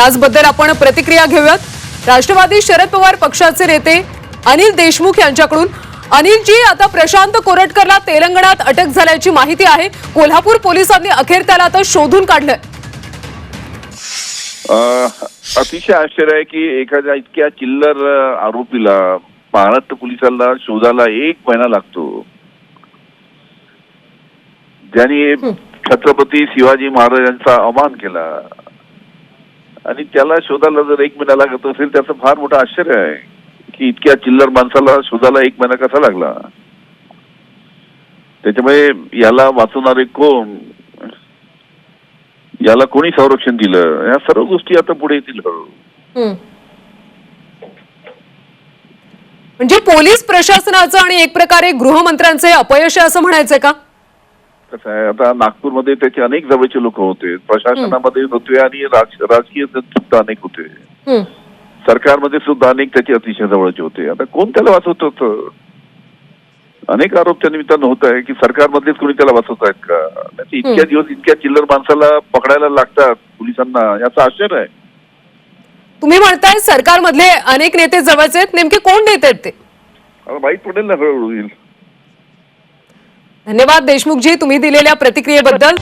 याचबद्दल आपण प्रतिक्रिया घेऊयात. राष्ट्रवादी शरद पवार पक्षाचे नेते अनिल देशमुख यांच्याकडून. अनिलजी आता प्रशांत कोरटकरला तेलंगणात अटक झाल्याची माहिती आहे. कोल्हापूर पोलिसांनी अखेर त्याला आता शोधून काढलंय. अतिशय आश्चर्य आहे की एखाद्या इतक्या चिल्लर आरोपीला महाराष्ट्र पोलिसांना शोधायला एक महिना लागतो. ज्यांनी छत्रपती शिवाजी महाराजांचा अवमान केला. आणि त्याला शोधायला जर एक महिना लागत असेल त्याचं फार मोठं आश्चर्य आहे की इतक्या चिल्लर माणसाला शोधायला एक महिना कसा लागला? त्याच्यामुळे याला वाचवणारे कोण? याला कोणी संरक्षण दिलं? या सर्व गोष्टी आता पुढे येतील. हळूहळू. म्हणजे पोलीस प्रशासनाचं आणि एक प्रकारे गृहमंत्र्यांचे अपयश आहे असं म्हणायचंय का? कसं आहे. आता नागपूरमध्ये त्याचे अनेक जवळचे लोक होते. प्रशासनामध्ये होते आणि राज- राजकीय सुद्धा अनेक होते. सरकारमध्ये सुद्धा अनेक त्याचे अतिशय जवळचे होते. आता कोण त्याला वाचवत होतं? अनेक आरोप त्या निमित्तानं होत आहे की सरकारमधलेच कोणी त्याला वाचवत आहेत का? इतक्या दिवस इतक्या चिल्लर माणसाला पकडायला लागतात पोलिसांना. याचा आश्चर्य आहे. तुम्ही म्हणताय सरकारमधले अनेक नेते जवळचे आहेत. नेमके कोण नेते आहेत ते? माहीत पडेल ना हळूहळू धन्यवाद देशमुखजी तुम्ही दिलेल्या प्रतिक्रियेबद्दल.